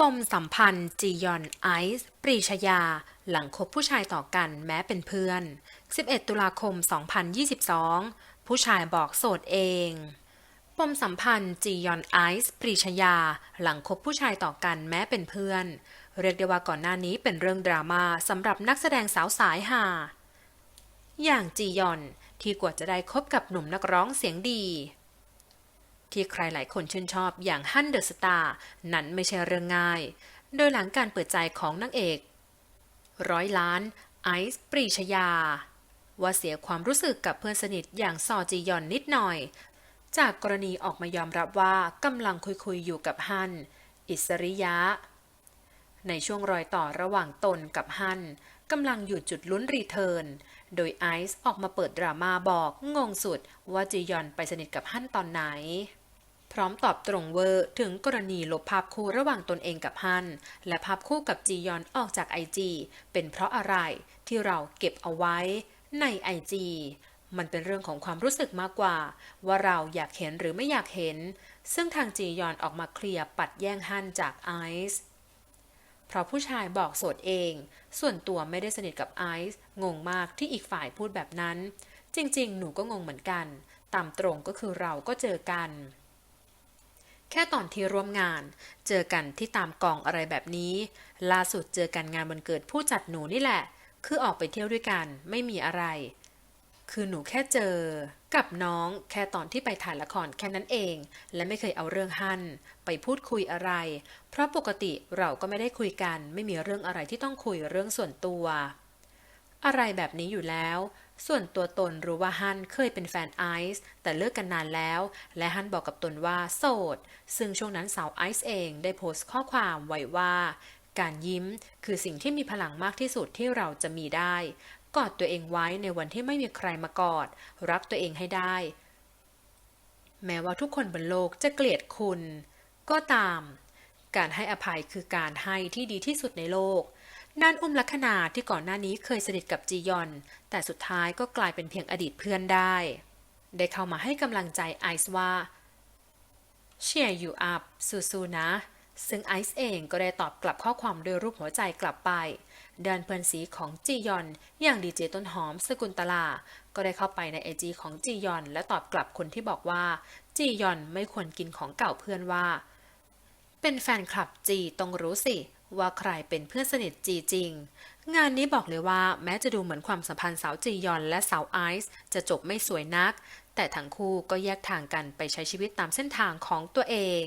ปมสัมพันธ์จียอนไอซ์ปรีชยา หลังคบผู้ชายต่อกันแม้เป็นเพื่อน 11 ตุลาคม 2022 ผู้ชายบอกโสดเอง ปมสัมพันธ์จียอนไอซ์ปรีชยา หลังคบผู้ชายต่อกันแม้เป็นเพื่อน เรียกได้ว่าก่อนหน้านี้เป็นเรื่องดราม่าสำหรับนักแสดงสาวสายหาอย่างจียอนที่กว่าจะได้คบกับหนุ่มนักร้องเสียงดี ที่ใครหลายคนชื่นชอบอย่างฮันเดอะสตาร์นั้นไม่ใช่เรื่องง่าย โดยหลังการเปิดใจของนางเอก ร้อยล้าน ไอซ์ปรีชยา ว่าเสียความรู้สึกกับเพื่อนสนิทอย่างซอจียอนนิดหน่อย จากกรณีออกมายอมรับว่ากำลังคุยๆอยู่กับฮัน อิสริยะ ในช่วงรอยต่อระหว่างตนกับฮันกำลังอยู่จุดลุ้นรีเทิร์นโดยไอซ์ออกมาเปิดดราม่าบอกงงสุดว่าจียอนไปสนิทกับฮันตอนไหน พร้อมตอบตรงเวอร์ถึงกรณีลบภาพคู่ระหว่างตนเองกับฮัน และภาพคู่กับจียอนออกจากไอจีเป็นเพราะอะไรที่เราเก็บเอาไว้ในไอจีมันเป็นเรื่องของความรู้สึกมากกว่า ว่าเราอยากเห็นหรือไม่อยากเห็น ซึ่งทางจียอนออกมาเคลียร์ปัดแย่งฮันจากไอซ์เพราะผู้ชายบอกโสดเอง ส่วนตัวไม่ได้สนิทกับไอซ์งงมากที่อีกฝ่ายพูดแบบนั้น จริงๆ หนูก็งงเหมือนกัน ตามตรงก็คือเราก็เจอกัน แค่ตอนที่ร่วมงาน เจอกันที่ตามกองอะไรแบบนี้ ล่าสุดเจอกันงานวันเกิดผู้จัดหนูนี่แหละ คือออกไปเที่ยวด้วยกันไม่มีอะไร คือหนูแค่เจอ กับน้องแค่ตอนที่ไปถ่ายละครแค่นั้นเอง และไม่เคยเอาเรื่องฮั่น ไปพูดคุยอะไร เพราะปกติเราก็ไม่ได้คุยกัน ไม่มีเรื่องอะไรที่ต้องคุยเรื่องส่วนตัว อะไรแบบนี้อยู่แล้ว ส่วนตัวตนรู้ว่าฮันเคยเป็นแฟนไอซ์แต่เลิกกันนานแล้ว และฮันบอกกับตนว่าโสด ซึ่งช่วงนั้นสาวไอซ์เองได้โพสต์ข้อความไว้ว่า การยิ้มคือสิ่งที่มีพลังมากที่สุดที่เราจะมีได้ กอดตัวเองไว้ในวันที่ไม่มีใครมากอด รักตัวเองให้ได้ แม้ว่าทุกคนบนโลกจะเกลียดคุณ ก็ตาม การให้อภัยคือการให้ที่ดีที่สุดในโลกด้านอุ้มลักษณาที่ก่อนหน้านี้เคยสนิทกับจียอน แต่สุดท้ายก็กลายเป็นเพียงอดีตเพื่อนได้ ได้เข้ามาให้กำลังใจไอซ์ว่าเชียร์อยู่อัพสู้ๆนะ ซึ่งไอซ์เองก็ได้ตอบกลับข้อความด้วยรูปหัวใจกลับไปเด้านเพื่อนสีของจียอน อย่างดีเจต้นหอมสกุลตลา ก็ได้เข้าไปในไอจีของจียอน และตอบกลับคนที่บอกว่าจียอนไม่ควรกินของเก่าเพื่อนว่า เป็นแฟนคลับจีต้องรู้สิ ว่าใครเป็นเพื่อนสนิทจีจริง งานนี้บอกเลยว่าแม้จะดูเหมือนความสัมพันธ์สาวจียอนและสาวไอซ์จะจบไม่สวยนัก แต่ทั้งคู่ก็แยกทางกันไปใช้ชีวิตตามเส้นทางของตัวเอง